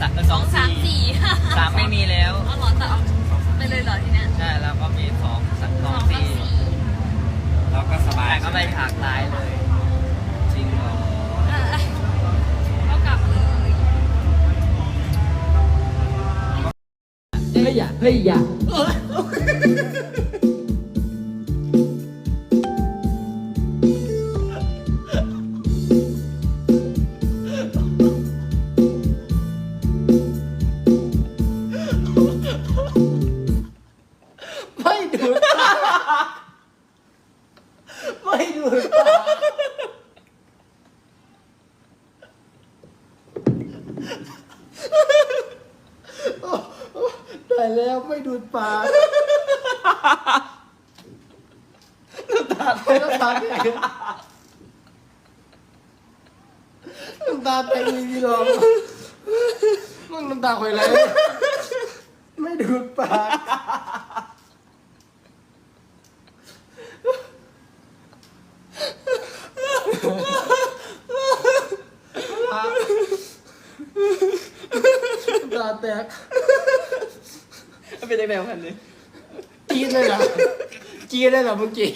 สามสองสามสี่สามไม่มีแล้ว เอาเหรอแต่เอาไปเลยหรอที่นี่ยใช่แล้วก็มีสองสองสองสี่เราก็สบายแต่ก็ไม่ถากร้ายเลย จริงเหรอเออก็กลับเลยเฮ้ยอย่าเฮ้ยอย่า ได้แล้วไม่ดูดปากน้ำตาแตกน้ำตาแตกน้ำตาแตกเลยพี่น้องมึงน้ำตาคอยไหลไม่ดูดปากตาแตก เป็นยังไงพันเลยกรีดเลยเหรอกรีดเลยเหรอเมื่อกี้